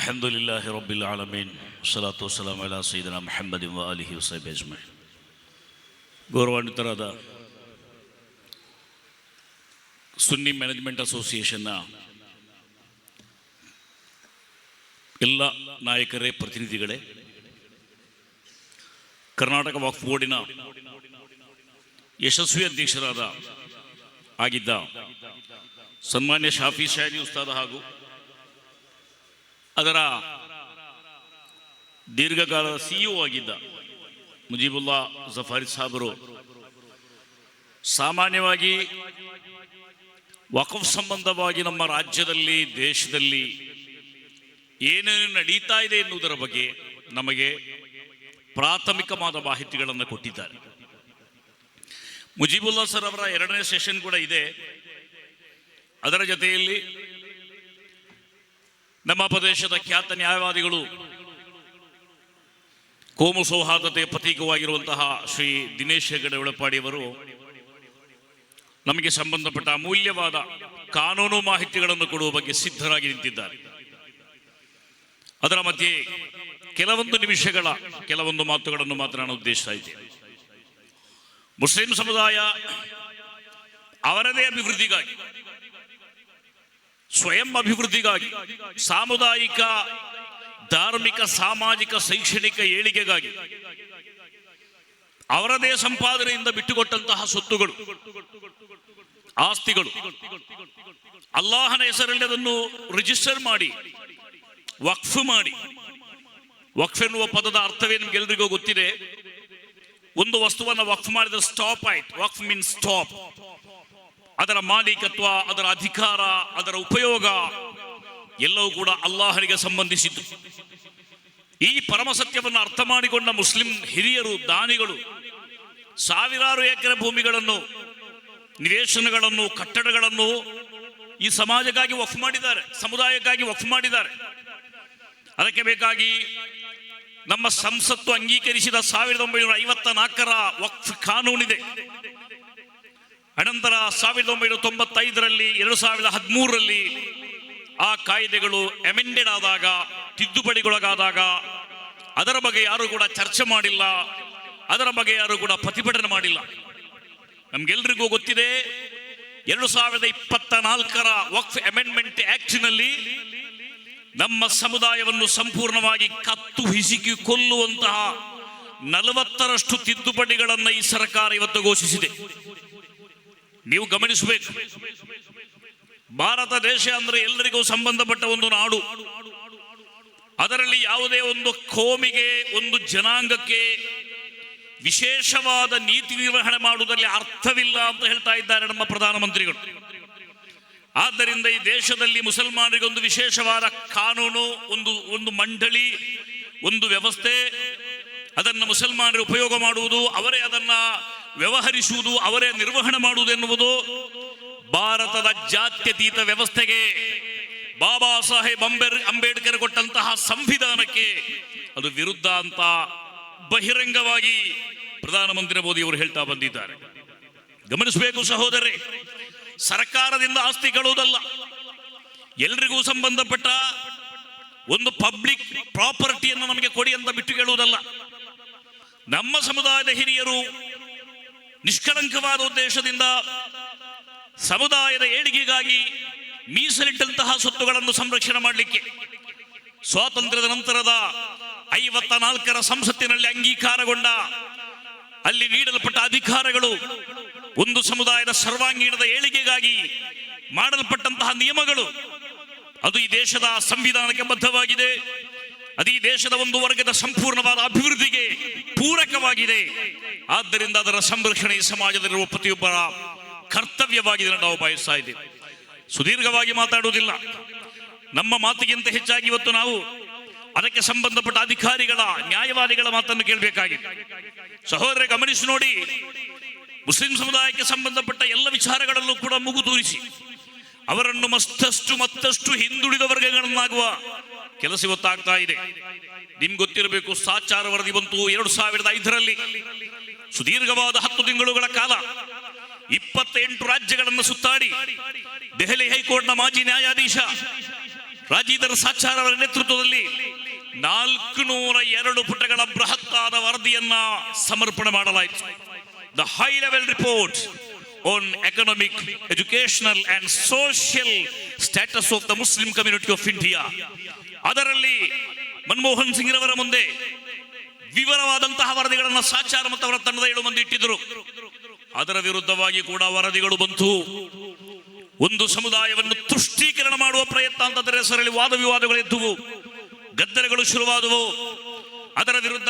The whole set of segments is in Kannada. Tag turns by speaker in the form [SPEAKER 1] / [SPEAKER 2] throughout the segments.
[SPEAKER 1] الحمد لله رب العالمين والصلاة والسلام على سيدنا محمد وآله وصحبه أجمعين ಗೌರವಾನ್ವಿತರಾದ ಸುನ್ನಿ ಮ್ಯಾನೇಜ್ಮೆಂಟ್ ಅಸೋಸಿಯೇಷನ್ನ ಎಲ್ಲ ನಾಯಕರೇ ಪ್ರತಿನಿಧಿಗಳೇ ಕರ್ನಾಟಕ ವಕ್ಫ್ ಬೋರ್ಡಿನ ಯಶಸ್ವಿ ಅಧ್ಯಕ್ಷರಾದ ಆಗಿದ್ದ ಸನ್ಮಾನ್ಯ ಶಾಫಿ ಶಾಹಿ ಉಸ್ತಾದ ಹಾಗೂ ಅದರ ದೀರ್ಘಕಾಲದ ಸಿಇಒ ಆಗಿದ್ದ ಮುಜೀಬುಲ್ಲಾ ಜಫಾರಿ ಸಾಬರು ಸಾಮಾನ್ಯವಾಗಿ ವಕಫ್ ಸಂಬಂಧವಾಗಿ ನಮ್ಮ ರಾಜ್ಯದಲ್ಲಿ, ದೇಶದಲ್ಲಿ ಏನೇನು ನಡೀತಾ ಇದೆ ಎನ್ನುವುದರ ಬಗ್ಗೆ ನಮಗೆ ಪ್ರಾಥಮಿಕವಾದ ಮಾಹಿತಿಗಳನ್ನು ಕೊಟ್ಟಿದ್ದಾರೆ. ಮುಜೀಬುಲ್ಲಾ ಸರ್ ಅವರ ಎರಡನೇ ಸೆಷನ್ ಕೂಡ ಇದೆ. ಅದರ ಜೊತೆಯಲ್ಲಿ ನಮ್ಮ ಪ್ರದೇಶದ ಖ್ಯಾತ ನ್ಯಾಯವಾದಿಗಳು ಕೋಮು ಸೌಹಾರ್ದತೆಯ ಪ್ರತೀಕವಾಗಿರುವಂತಹ ಶ್ರೀ ದಿನೇಶ್ ಹೆಗಡೆ ಒಳಪಾಡಿಯವರು ನಮಗೆ ಸಂಬಂಧಪಟ್ಟ ಅಮೂಲ್ಯವಾದ ಕಾನೂನು ಮಾಹಿತಿಗಳನ್ನು ಕೊಡುವ ಬಗ್ಗೆ ಸಿದ್ಧರಾಗಿ ನಿಂತಿದ್ದಾರೆ. ಅದರ ಮಧ್ಯೆ ಕೆಲವೊಂದು ನಿಮಿಷಗಳ ಕೆಲವೊಂದು ಮಾತುಗಳನ್ನು ಮಾತ್ರ ನಾನು ಉದ್ದೇಶಿಸ್ತಾ ಇದ್ದೇನೆ. ಮುಸ್ಲಿಂ ಸಮುದಾಯ ಅವರದೇ ಅಭಿವೃದ್ಧಿಗಾಗಿ ಸ್ವಯಂ ಅಭಿವೃದ್ಧಿಗಾಗಿ, ಸಾಮುದಾಯಿಕ, ಧಾರ್ಮಿಕ, ಸಾಮಾಜಿಕ, ಶೈಕ್ಷಣಿಕ ಏಳಿಗೆಗಾಗಿ, ಅವರದೇ ಸಂಪಾದನೆಯಿಂದ ಬಿಟ್ಟುಕೊಟ್ಟಂತಹ ಸ್ವತ್ತುಗಳು, ಆಸ್ತಿಗಳು, ಅಲ್ಲಾಹನ ಹೆಸರಲ್ಲಿ ಅದನ್ನು ರಿಜಿಸ್ಟರ್ ಮಾಡಿ, ವಕ್ಫ್ ಮಾಡಿ. ವಕ್ಫ್ ಎನ್ನುವ ಪದದ ಅರ್ಥವೇ ನಿಮ್ಗೆಲ್ರಿಗೂ ಗೊತ್ತಿದೆ. ಒಂದು ವಸ್ತುವನ್ನು ವಕ್ಫ್ ಮಾಡಿದ ಸ್ಟಾಪ್ ಆಯ್ತು. ವಕ್ಫ್ ಮೀನ್ಸ್ ಸ್ಟಾಪ್ ಅದರ ಮಾಲೀಕತ್ವ, ಅದರ ಅಧಿಕಾರ, ಅದರ ಉಪಯೋಗ ಎಲ್ಲವೂ ಕೂಡ ಅಲ್ಲಾಹರಿಗೆ ಸಂಬಂಧಿಸಿದ್ದು. ಈ ಪರಮ ಸತ್ಯವನ್ನು ಅರ್ಥ ಮಾಡಿಕೊಂಡ ಮುಸ್ಲಿಂ ಹಿರಿಯರು, ದಾನಿಗಳು, ಸಾವಿರಾರು ಎಕರೆ ಭೂಮಿಗಳನ್ನು, ನಿವೇಶನಗಳನ್ನು, ಕಟ್ಟಡಗಳನ್ನು ಈ ಸಮಾಜಕ್ಕಾಗಿ ವಫ್ ಮಾಡಿದ್ದಾರೆ, ಸಮುದಾಯಕ್ಕಾಗಿ ವಫ್ ಮಾಡಿದ್ದಾರೆ. ಅದಕ್ಕೆ ಬೇಕಾಗಿ ನಮ್ಮ ಸಂಸತ್ತು ಅಂಗೀಕರಿಸಿದ ಸಾವಿರದ ಒಂಬೈನೂರ ಐವತ್ತ ನಾಲ್ಕರ ವಕ್ಫ್ ಕಾನೂನಿದೆ. ಅನಂತರ ಸಾವಿರದ ಒಂಬೈನೂರ ತೊಂಬತ್ತೈದರಲ್ಲಿ, ಎರಡು ಸಾವಿರದ ಹದಿಮೂರರಲ್ಲಿ ಆ ಕಾಯ್ದೆಗಳು ಅಮೆಂಡೆಡ್ ಆದಾಗ, ತಿದ್ದುಪಡಿಗೊಳಗಾದಾಗ ಅದರ ಬಗ್ಗೆ ಯಾರು ಕೂಡ ಚರ್ಚೆ ಮಾಡಿಲ್ಲ, ಅದರ ಬಗ್ಗೆ ಯಾರು ಕೂಡ ಪ್ರತಿಭಟನೆ ಮಾಡಿಲ್ಲ. ನಮ್ಗೆಲ್ರಿಗೂ ಗೊತ್ತಿದೆ, ಎರಡು ಸಾವಿರದ ಇಪ್ಪತ್ತ ನಾಲ್ಕರ ವಕ್ಫ್ ಅಮೆಂಡ್ಮೆಂಟ್ ಆಕ್ಟ್ನಲ್ಲಿ ನಮ್ಮ ಸಮುದಾಯವನ್ನು ಸಂಪೂರ್ಣವಾಗಿ ಕತ್ತು ಹಿಸುಕಿ ಕೊಲ್ಲುವಂತಹ ನಲವತ್ತರಷ್ಟು ತಿದ್ದುಪಡಿಗಳನ್ನು ಈ ಸರ್ಕಾರ ಇವತ್ತು ಘೋಷಿಸಿದೆ. ನೀವು ಗಮನಿಸಬೇಕು. ಭಾರತ ದೇಶ ಅಂದ್ರೆ ಎಲ್ಲರಿಗೂ ಸಂಬಂಧಪಟ್ಟ ಒಂದು ನಾಡು. ಅದರಲ್ಲಿ ಯಾವುದೇ ಒಂದು ಕೋಮಿಗೆ, ಒಂದು ಜನಾಂಗಕ್ಕೆ ವಿಶೇಷವಾದ ನೀತಿ ನಿರ್ವಹಣೆ ಮಾಡುವುದರಲ್ಲಿ ಅರ್ಥವಿಲ್ಲ ಅಂತ ಹೇಳ್ತಾ ಇದ್ದಾರೆ ನಮ್ಮ ಪ್ರಧಾನಮಂತ್ರಿಗಳು. ಆದ್ದರಿಂದ ಈ ದೇಶದಲ್ಲಿ ಮುಸಲ್ಮಾನರಿಗೆ ಒಂದು ವಿಶೇಷವಾದ ಕಾನೂನು, ಒಂದು ಒಂದು ಮಂಡಳಿ, ಒಂದು ವ್ಯವಸ್ಥೆ, ಅದನ್ನು ಮುಸಲ್ಮಾನರು ಉಪಯೋಗ ಮಾಡುವುದು, ಅವರೇ ಅದನ್ನ ವ್ಯವಹರಿಸುವುದು, ಅವರೇ ನಿರ್ವಹಣೆ ಮಾಡುವುದು ಎನ್ನುವುದು ಭಾರತದ ಜಾತ್ಯತೀತ ವ್ಯವಸ್ಥೆಗೆ ಬಾಬಾ ಸಾಹೇಬ್ ಅಂಬೇರ್, ಅಂಬೇಡ್ಕರ್ ಕೊಟ್ಟಂತಹ ಸಂವಿಧಾನಕ್ಕೆ ಅದು ವಿರುದ್ಧ ಅಂತ ಬಹಿರಂಗವಾಗಿ ಪ್ರಧಾನಮಂತ್ರಿ ಮೋದಿ ಅವರು ಹೇಳ್ತಾ ಬಂದಿದ್ದಾರೆ. ಗಮನಿಸಬೇಕು ಸಹೋದರಿ ಸರ್ಕಾರದಿಂದ ಆಸ್ತಿ ಕಳುವುದಲ್ಲ. ಎಲ್ರಿಗೂ ಸಂಬಂಧಪಟ್ಟ ಒಂದು ಪಬ್ಲಿಕ್ ಪ್ರಾಪರ್ಟಿಯನ್ನು ನಮಗೆ ಕೊಡಿ ಅಂತ ಬಿಟ್ಟು ಕೇಳುವುದಲ್ಲ. ನಮ್ಮ ಸಮುದಾಯದ ಹಿರಿಯರು ನಿಷ್ಕಳಂಕವಾದ ಉದ್ದೇಶದಿಂದ ಸಮುದಾಯದ ಏಳಿಗೆಗಾಗಿ ಮೀಸಲಿಟ್ಟಂತಹ ಸ್ವತ್ತುಗಳನ್ನು ಸಂರಕ್ಷಣೆ ಮಾಡಲಿಕ್ಕೆ. ಸ್ವಾತಂತ್ರ್ಯದ ನಂತರದ ಐವತ್ತ ನಾಲ್ಕರ ಸಂಸತ್ತಿನಲ್ಲಿ ಅಂಗೀಕಾರಗೊಂಡ, ಅಲ್ಲಿ ನೀಡಲ್ಪಟ್ಟ ಅಧಿಕಾರಗಳು ಒಂದು ಸಮುದಾಯದ ಸರ್ವಾಂಗೀಣದ ಏಳಿಗೆಗಾಗಿ ಮಾಡಲ್ಪಟ್ಟಂತಹ ನಿಯಮಗಳು. ಅದು ಈ ದೇಶದ ಸಂವಿಧಾನಕ್ಕೆ ಬದ್ಧವಾಗಿದೆ. ಅದು ಈ ದೇಶದ ಒಂದು ವರ್ಗದ ಸಂಪೂರ್ಣವಾದ ಅಭಿವೃದ್ಧಿಗೆ ಪೂರಕವಾಗಿದೆ. ಆದ್ದರಿಂದ ಅದರ ಸಂರಕ್ಷಣೆ ಈ ಸಮಾಜದಲ್ಲಿರುವ ಪ್ರತಿಯೊಬ್ಬರ ಕರ್ತವ್ಯವಾಗಿದೆ ನಾವು ಬಯಸ್ತಾ ಇದ್ದೇವೆ. ಸುದೀರ್ಘವಾಗಿ ಮಾತಾಡುವುದಿಲ್ಲ. ನಮ್ಮ ಮಾತಿಗಿಂತ ಹೆಚ್ಚಾಗಿ ಇವತ್ತು ನಾವು ಅದಕ್ಕೆ ಸಂಬಂಧಪಟ್ಟ ಅಧಿಕಾರಿಗಳ, ನ್ಯಾಯವಾದಿಗಳ ಮಾತನ್ನು ಕೇಳಬೇಕಾಗಿದೆ. ಸಹೋದರ ಗಮನಿಸಿ ನೋಡಿ. ಮುಸ್ಲಿಂ ಸಮುದಾಯಕ್ಕೆ ಸಂಬಂಧಪಟ್ಟ ಎಲ್ಲ ವಿಚಾರಗಳಲ್ಲೂ ಕೂಡ ಮುಗು ತೂರಿಸಿ. ಅವರನ್ನು ಮತ್ತಷ್ಟು ಮತ್ತಷ್ಟು ಹಿಂದುಳಿದ ವರ್ಗಗಳನ್ನಾಗುವ ಕೆಲಸ ಗೊತ್ತಾಗ್ತಾ ಇದೆ. ನಿಮ್ಗೆ ಗೊತ್ತಿರಬೇಕು, ಸಾಚಾರ ವರದಿ ಬಂತು ಎರಡು ಸಾವಿರದ ಐದರಲ್ಲಿ. ಸುದೀರ್ಘವಾದ ಹತ್ತು ತಿಂಗಳುಗಳ ಕಾಲ ಇಪ್ಪತ್ತೆಂಟು ರಾಜ್ಯಗಳನ್ನು ಸುತ್ತಾಡಿ ದೆಹಲಿ ಹೈಕೋರ್ಟ್ನ ಮಾಜಿ ನ್ಯಾಯಾಧೀಶ ರಾಜೀಧರ್ ಸಾಚಾರ ಅವರ ನೇತೃತ್ವದಲ್ಲಿ ನಾಲ್ಕು ನೂರ ಎರಡು ಪುಟಗಳ ಬೃಹತ್ತಾದ ವರದಿಯನ್ನ ಸಮರ್ಪಣೆ ಮಾಡಲಾಯಿತು. The high level report on economic educational and social status of the Muslim community of India ಅದರಲ್ಲಿ ಮನಮೋಹನ್ ಸಿಂಗ್ ರವರ ಮುಂದೆ ವಿವರವಾದಂತಹ ವರದಿಗಳನ್ನು ಸಾಚಾರ ಮತ್ತು ಅವರ ತಂಡದ ಏಳು ಮಂದಿ ಇಟ್ಟಿದ್ದರು. ಅದರ ವಿರುದ್ಧವಾಗಿ ಕೂಡ ವರದಿಗಳು ಬಂತು. ಒಂದು ಸಮುದಾಯವನ್ನು ತುಷ್ಟೀಕರಣ ಮಾಡುವ ಪ್ರಯತ್ನ ಅಂತಂದರೆ ಹೆಸರಲ್ಲಿ ವಾದ ವಿವಾದಗಳು ಎದ್ದುವು ಗದ್ದಲೆಗಳು ಶುರುವಾದವು. ಅದರ ವಿರುದ್ಧ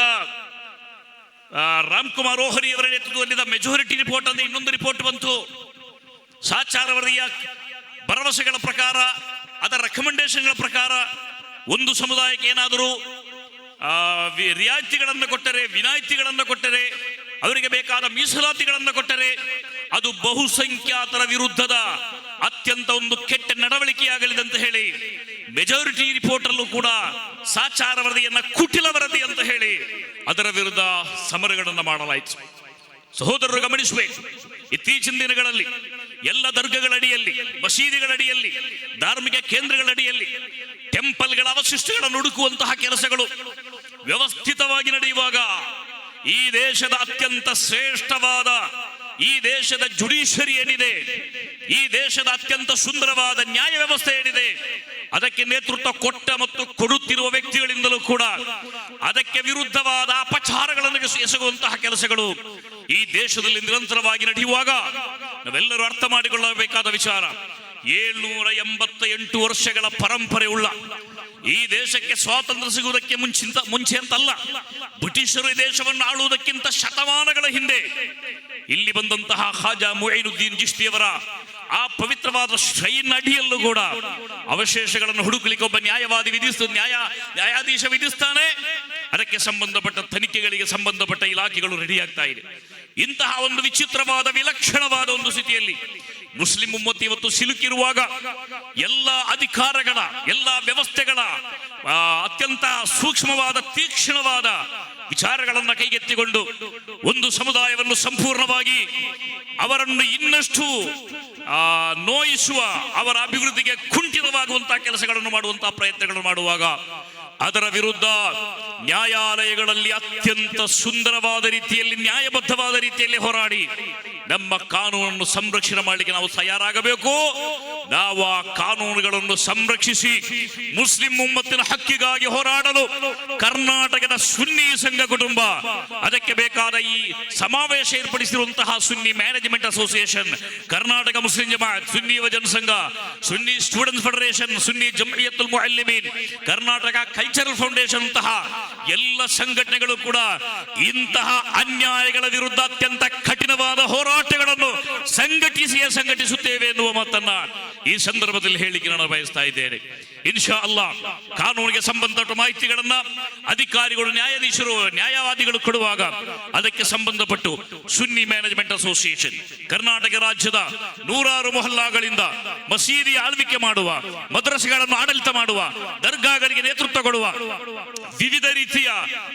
[SPEAKER 1] ರಾಮ್ಕುಮಾರ್ ರಾಮ್ ಕುಮಾರ್ ಓಹರಿ ಅವರ ನೇತೃತ್ವದಲ್ಲಿ ಮೆಜಾರಿಟಿ ರಿಪೋರ್ಟ್ ಅಂತ ಇನ್ನೊಂದು ರಿಪೋರ್ಟ್ ಬಂತು. ಸಾಚಾರ ವರದಿಯ ಭರವಸೆಗಳ ಪ್ರಕಾರ, ಅದರ ರೆಕಮೆಂಡೇಶನ್ಗಳ ಪ್ರಕಾರ ಒಂದು ಸಮುದಾಯಕ್ಕೆ ಏನಾದರೂ ರಿಯಾಯಿತಿಗಳನ್ನು ಕೊಟ್ಟರೆ, ವಿನಾಯಿತಿಗಳನ್ನು ಕೊಟ್ಟರೆ, ಅವರಿಗೆ ಬೇಕಾದ ಮೀಸಲಾತಿಗಳನ್ನು ಕೊಟ್ಟರೆ, ಅದು ಬಹುಸಂಖ್ಯಾತರ ವಿರುದ್ಧದ ಅತ್ಯಂತ ಒಂದು ಕೆಟ್ಟ ನಡವಳಿಕೆಯಾಗಲಿದೆ ಅಂತ ಹೇಳಿ ಮೆಜಾರಿಟಿ ರಿಪೋರ್ಟ್ ಅಲ್ಲೂ ಕೂಡ ಸಾಚಾರ ವರದಿಯನ್ನ, ಕುಟಿಲ ವರದಿ ಅಂತ ಹೇಳಿ, ಅದರ ವಿರುದ್ಧ ಸಮರಗಳನ್ನು ಮಾಡಲಾಯಿತು. ಸಹೋದರರು ಗಮನಿಸಬೇಕು. ಇತ್ತೀಚಿನ ದಿನಗಳಲ್ಲಿ ಎಲ್ಲ ದರ್ಗಗಳ ಅಡಿಯಲ್ಲಿ, ಮಸೀದಿಗಳ ಅಡಿಯಲ್ಲಿ, ಧಾರ್ಮಿಕ ಕೇಂದ್ರಗಳ ಅಡಿಯಲ್ಲಿ, ಟೆಂಪಲ್ಗಳ ಅವಶಿಷ್ಟಗಳನ್ನು ಹುಡುಕುವಂತಹ ಕೆಲಸಗಳು ವ್ಯವಸ್ಥಿತವಾಗಿ ನಡೆಯುವಾಗ ಈ ದೇಶದ ಅತ್ಯಂತ ಶ್ರೇಷ್ಠವಾದ, ಈ ದೇಶದ ಜುಡಿಷರಿ ಏನಿದೆ, ಈ ದೇಶದ ಅತ್ಯಂತ ಸುಂದರವಾದ ನ್ಯಾಯ ವ್ಯವಸ್ಥೆ ಏನಿದೆ, ಅದಕ್ಕೆ ನೇತೃತ್ವ ಕೊಟ್ಟ ಮತ್ತು ಕೊಡುತ್ತಿರುವ ವ್ಯಕ್ತಿಗಳಿಂದಲೂ ಕೂಡ ಅದಕ್ಕೆ ವಿರುದ್ಧವಾದ ಅಪಚಾರಗಳನ್ನು ಎಸ- ಎಸಗುವಂತಹ ಕೆಲಸಗಳು ಈ ದೇಶದಲ್ಲಿ ನಿರಂತರವಾಗಿ ನಡೆಯುವಾಗ ನಾವೆಲ್ಲರೂ ಅರ್ಥ ಮಾಡಿಕೊಳ್ಳಬೇಕಾದ ವಿಚಾರ. ಏಳ್ನೂರ ಎಂಬತ್ತ ಎಂಟು ವರ್ಷಗಳ ಪರಂಪರೆ ಉಳ್ಳ ಈ ದೇಶಕ್ಕೆ ಸ್ವಾತಂತ್ರ್ಯ ಸಿಗುವುದಕ್ಕೆ ಮುಂಚಿಂತ, ಮುಂಚೆ ಅಂತಲ್ಲ. ಬ್ರಿಟಿಷರು ಈ ದೇಶವನ್ನು ಆಳುವುದಕ್ಕಿಂತ ಶತಮಾನಗಳ ಹಿಂದೆ. ಇಲ್ಲಿ ಬಂದಂತಹ ಖಾಜಾ ಮುಯಿನುದ್ದೀನ್ ಜಿಷ್ಟಿಯವರ ಆ ಪವಿತ್ರವಾದ ಶ್ರೈನ್ ಅಡಿಯಲ್ಲೂ ಕೂಡ ಅವಶೇಷಗಳನ್ನು ಹುಡುಕಲಿಕ್ಕೆ ಒಬ್ಬ ನ್ಯಾಯವಾದಿ ವಿಧಿಸ್ತು, ನ್ಯಾಯ, ನ್ಯಾಯಾಧೀಶ ವಿಧಿಸ್ತಾನೆ. ಅದಕ್ಕೆ ಸಂಬಂಧಪಟ್ಟ ತನಿಖೆಗಳಿಗೆ ಸಂಬಂಧಪಟ್ಟ ಇಲಾಖೆಗಳು ರೆಡಿ ಆಗ್ತಾ ಇದೆ. ಇಂತಹ ಒಂದು ವಿಚಿತ್ರವಾದ, ವಿಲಕ್ಷಣವಾದ ಒಂದು ಸ್ಥಿತಿಯಲ್ಲಿ ಮುಸ್ಲಿಂ ಉಮ್ಮತ್ತು ಇವತ್ತು ಸಿಲುಕಿರುವಾಗ ಎಲ್ಲ ಅಧಿಕಾರಗಳ, ಎಲ್ಲ ವ್ಯವಸ್ಥೆಗಳ ಅತ್ಯಂತ ಸೂಕ್ಷ್ಮವಾದ, ತೀಕ್ಷ್ಣವಾದ ವಿಚಾರಗಳನ್ನು ಕೈಗೆತ್ತಿಕೊಂಡು ಒಂದು ಸಮುದಾಯವನ್ನು ಸಂಪೂರ್ಣವಾಗಿ ಅವರನ್ನು ಇನ್ನಷ್ಟು ನೋಯಿಸುವ, ಅವರ ಅಭಿವೃದ್ಧಿಗೆ ಕುಂಠಿತವಾಗುವಂತಹ ಕೆಲಸಗಳನ್ನು ಮಾಡುವಂತಹ ಪ್ರಯತ್ನಗಳನ್ನು ಮಾಡುವಾಗ ಅದರ ವಿರುದ್ಧ ನ್ಯಾಯಾಲಯಗಳಲ್ಲಿ ಅತ್ಯಂತ ಸುಂದರವಾದ ರೀತಿಯಲ್ಲಿ, ನ್ಯಾಯಬದ್ಧವಾದ ರೀತಿಯಲ್ಲಿ ಹೋರಾಡಿ, ನಮ್ಮ ಕಾನೂನನ್ನು ಸಂರಕ್ಷಣೆ ಮಾಡಲಿಕ್ಕೆ ನಾವು ತಯಾರಾಗಬೇಕು. ನಾವು ಆ ಕಾನೂನುಗಳನ್ನು ಸಂರಕ್ಷಿಸಿ ಮುಸ್ಲಿಂ ಉಮ್ಮತ್ತಿನ ಹಕ್ಕಿಗಾಗಿ ಹೋರಾಡಲು ಕರ್ನಾಟಕದ ಸುನ್ನಿ ಸಂಘ ಕುಟುಂಬ, ಅದಕ್ಕೆ ಬೇಕಾದ ಈ ಸಮಾವೇಶ ಏರ್ಪಡಿಸಿರುವಂತಹ Sunni management association Karnataka Muslim Jamaat, Sunni Yuvajana Sangha, Sunni students federation Sunni Jamiyyathul Muallimeen, Karnataka cultural foundation ಅಂತಹ ಎಲ್ಲ ಸಂಘಟನೆಗಳು ಕೂಡ ಇಂತಹ ಅನ್ಯಾಯಗಳ ವಿರುದ್ಧ ಅತ್ಯಂತ ಕಠಿಣವಾದ ಹೋರಾಟಗಳನ್ನು ಸಂಘಟಿಸಿಯೇ ಸಂಘಟಿಸುತ್ತೇವೆ ಎನ್ನುವ ಮಾತನ್ನ ಈ ಸಂದರ್ಭದಲ್ಲಿ ಹೇಳಿಕೆ ನಾನು ಬಯಸ್ತಾ ಇದ್ದೇನೆ. ಇನ್ಶಾ ಅಲ್ಲ ಕಾನೂನಿಗೆ ಸಂಬಂಧಪಟ್ಟ ಮಾಹಿತಿಗಳನ್ನ ಅಧಿಕಾರಿಗಳು, ನ್ಯಾಯಾಧೀಶರು, ನ್ಯಾಯವಾದಿಗಳು ಕೊಡುವಾಗ ಅದಕ್ಕೆ ಸಂಬಂಧಪಟ್ಟು ಸುನ್ನಿ ಮ್ಯಾನೇಜ್ಮೆಂಟ್ ಅಸೋಸಿಯೇಷನ್, ಕರ್ನಾಟಕ ರಾಜ್ಯದ ನೂರಾರು ಮೊಹಲ್ಲಾಗಳಿಂದ ಮಸೀದಿ ಆಳ್ವಿಕೆ ಮಾಡುವ, ಮದ್ರಸೆಗಳನ್ನು ಆಡಳಿತ ಮಾಡುವ, ದರ್ಗಾಗಳಿಗೆ ನೇತೃತ್ವ ಕೊಡುವ ವಿವಿಧ ರೀತಿಯ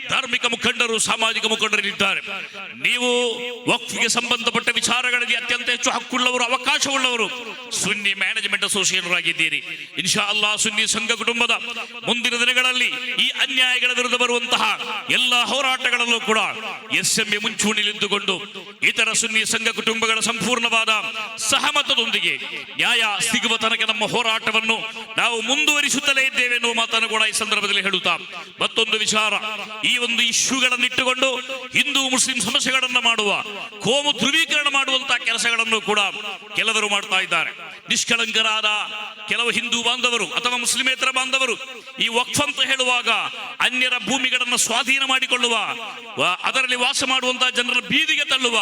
[SPEAKER 1] ಧಾರ್ಮಿಕ ಮುಖಂಡರು, ಸಾಮಾಜಿಕ ಮುಖಂಡರು ಇದ್ದಾರೆ. ನೀವು ವಕ್ಫ್ಗೆ ಸಂಬಂಧಪಟ್ಟ ವಿಚಾರಗಳಲ್ಲಿ ಅತ್ಯಂತ ಹೆಚ್ಚು ಹಕ್ಕುಳ್ಳವರು, ಅವಕಾಶವುಳ್ಳವರು ಸುನ್ನಿ ಮ್ಯಾನೇಜ್ಮೆಂಟ್ ಅಸೋಸಿಯೇಷನ್ ಆಗಿದ್ದೀರಿ ಇನ್ಶಾ ಅಲ್ಲಾ ಸುನ್ನಿ ಸಂಘ ಕುಟುಂಬದ ಮುಂದಿನ ದಿನಗಳಲ್ಲಿ ಈ ಅನ್ಯಾಯಗಳ ವಿರುದ್ಧ ಬರುವಂತಹ ಎಲ್ಲ ಹೋರಾಟಗಳಲ್ಲೂ ಕೂಡ ಎಸ್ ಎಂ ಎ ಮುಂಚೂಣಿಲಿದ್ದುಕೊಂಡು ಇತರ ಸುನ್ನಿ ಸಂಘ ಕುಟುಂಬಗಳ ಸಂಪೂರ್ಣವಾದ ಸಹಮತದೊಂದಿಗೆ ನ್ಯಾಯ ಸಿಗುವ ತನಕ ನಮ್ಮ ಹೋರಾಟವನ್ನು ನಾವು ಮುಂದುವರಿಸುತ್ತಲೇ ಇದ್ದೇವೆ ಎನ್ನುವ ಮಾತನ್ನು ಕೂಡ ಈ ಸಂದರ್ಭದಲ್ಲಿ ಹೇಳುತ್ತಾ ಮತ್ತೊಂದು ವಿಚಾರ. ಈ ಒಂದು ಇಶ್ಯೂಗಳನ್ನು ಇಟ್ಟುಕೊಂಡು ಹಿಂದೂ ಮುಸ್ಲಿಂ ಸಮಸ್ಯೆಗಳನ್ನು ಮಾಡುವ ಕೋಮು ಧ್ರುವೀಕರಣ ಮಾಡುವಂತಹ ಕೆಲಸಗಳನ್ನು ಕೂಡ ಕೆಲವರು ಮಾಡ್ತಾ ಇದ್ದಾರೆ. ನಿಷ್ಕಳಂಕರಾದ ಕೆಲವು ಹಿಂದೂ ಬಾಂಧವರು ಅಥವಾ ಮುಸ್ಲಿಮೇತರ ಬಾಂಧವರು ಈ ವಕ್ಫ್ ಅಂತ ಹೇಳುವಾಗ ಅನ್ಯರ ಭೂಮಿಗಳನ್ನು ಸ್ವಾಧೀನ ಮಾಡಿಕೊಳ್ಳುವ ಅದರಲ್ಲಿ ವಾಸ ಮಾಡುವಂತಹ ಜನರ ಬೀದಿಗೆ ತಳ್ಳುವ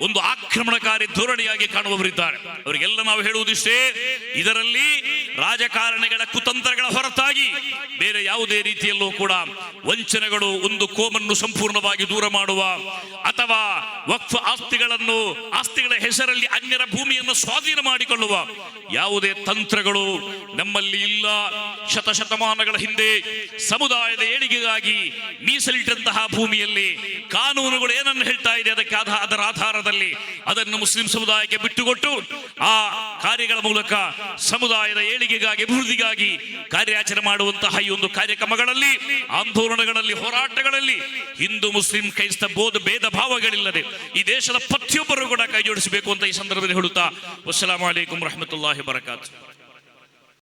[SPEAKER 1] ಒಂದು ಆಕ್ರಮಣಕಾರಿ ಧೋರಣೆಯಾಗಿ ಕಾಣುವವರಿದ್ದಾರೆ. ಅವರಿಗೆಲ್ಲ ನಾವು ಹೇಳುವುದಿಷ್ಟೇ, ಇದರಲ್ಲಿ ರಾಜಕಾರಣಿಗಳ ಕುತಂತ್ರಗಳ ಹೊರತಾಗಿ ಬೇರೆ ಯಾವುದೇ ರೀತಿಯಲ್ಲೂ ಕೂಡ ವಂಚನೆಗಳು ಒಂದು ಕೋಮನ್ನು ಸಂಪೂರ್ಣವಾಗಿ ದೂರ ಮಾಡುವ ಅಥವಾ ವಕ್ಫ್ ಆಸ್ತಿಗಳನ್ನು, ಆಸ್ತಿಗಳ ಹೆಸರಲ್ಲಿ ಅನ್ಯರ ಭೂಮಿಯನ್ನು ಸ್ವಾಧೀನ ಮಾಡಿಕೊಳ್ಳುವ ಯಾವುದೇ ತಂತ್ರಗಳು ನಮ್ಮಲ್ಲಿ ಇಲ್ಲ. ಶತಶತಮಾನಗಳ ಹಿಂದೆ ಸಮುದಾಯದ ಏಳಿಗೆಗಾಗಿ ಮೀಸಲಿಟ್ಟಂತಹ ಭೂಮಿಯಲ್ಲಿ ಕಾನೂನುಗಳು ಏನನ್ನು ಹೇಳ್ತಾ ಇದೆ, ಅದಕ್ಕೆ ಅದರ ಆಧಾರದಲ್ಲಿ ಅದನ್ನು ಮುಸ್ಲಿಂ ಸಮುದಾಯಕ್ಕೆ ಬಿಟ್ಟುಕೊಟ್ಟು ಆ ಕಾರ್ಯಗಳ ಮೂಲಕ ಸಮುದಾಯದ ಏಳಿಗೆಗಾಗಿ ಅಭಿವೃದ್ಧಿಗಾಗಿ ಕಾರ್ಯಾಚರಣೆ ಮಾಡುವಂತಹ ಈ ಒಂದು ಕಾರ್ಯಕ್ರಮಗಳಲ್ಲಿ, ಆಂದೋಲನಗಳಲ್ಲಿ, ಹೋರಾಟಗಳಲ್ಲಿ ಹಿಂದೂ, ಮುಸ್ಲಿಂ, ಕ್ರೈಸ್ತ ಬೋಧ ಭೇದ ಭಾವಗಳಿಲ್ಲದೆ ಈ ದೇಶದ ಪ್ರತಿಯೊಬ್ಬರು ಕೂಡ ಕೈ ಜೋಡಿಸಬೇಕು ಅಂತ ಈ ಸಂದರ್ಭದಲ್ಲಿ ಹೇಳುತ್ತಾ ವಸ್ಸಲಾಂ ಅಲೈಕುಂ ರಹಮತುಲ್ಲಾಹಿ ಬರಕಾತ್.